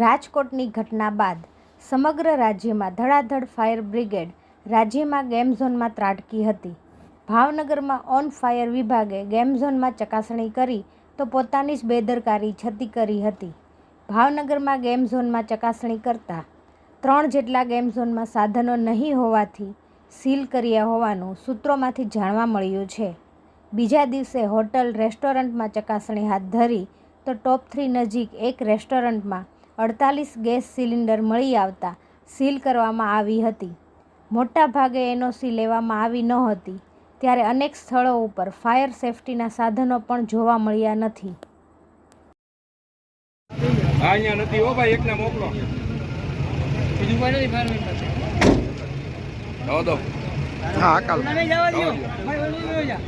રાજકોટની ઘટના બાદ સમગ્ર રાજ્યમાં ધડાધડ ફાયર બ્રિગેડ રાજ્યમાં ગેમ ઝોનમાં ત્રાટકી હતી. ભાવનગરમાં ઓન ફાયર વિભાગે ગેમ ઝોનમાં ચકાસણી કરી તો પોતાની જ બેદરકારી છતી કરી હતી. ભાવનગરમાં ગેમ ઝોનમાં ચકાસણી કરતાં ત્રણ જેટલા ગેમ ઝોનમાં સાધનો નહીં હોવાથી સીલ કર્યા હોવાનું સૂત્રોમાંથી જાણવા મળ્યું છે. બીજા દિવસે હોટલ રેસ્ટોરન્ટમાં ચકાસણી હાથ ધરી તો ટોપ થ્રી નજીક એક રેસ્ટોરન્ટમાં અડતાલીસ ગેસ સિલિન્ડર મળી આવતા સીલ કરવામાં આવી હતી. મોટા ભાગે એનઓસી લેવામાં આવી નહોતી ત્યારે અનેક સ્થળો ઉપર ફાયર સેફટીના સાધનો પણ જોવા મળ્યા નથી. હા અહીંયા નથી હો ભાઈ એકને મોકલો. બીજું કોઈ નથી ફાયર પાસે? આવો તો. હા કાલ. તમે જવા દો. ભાઈ ઓલી જા.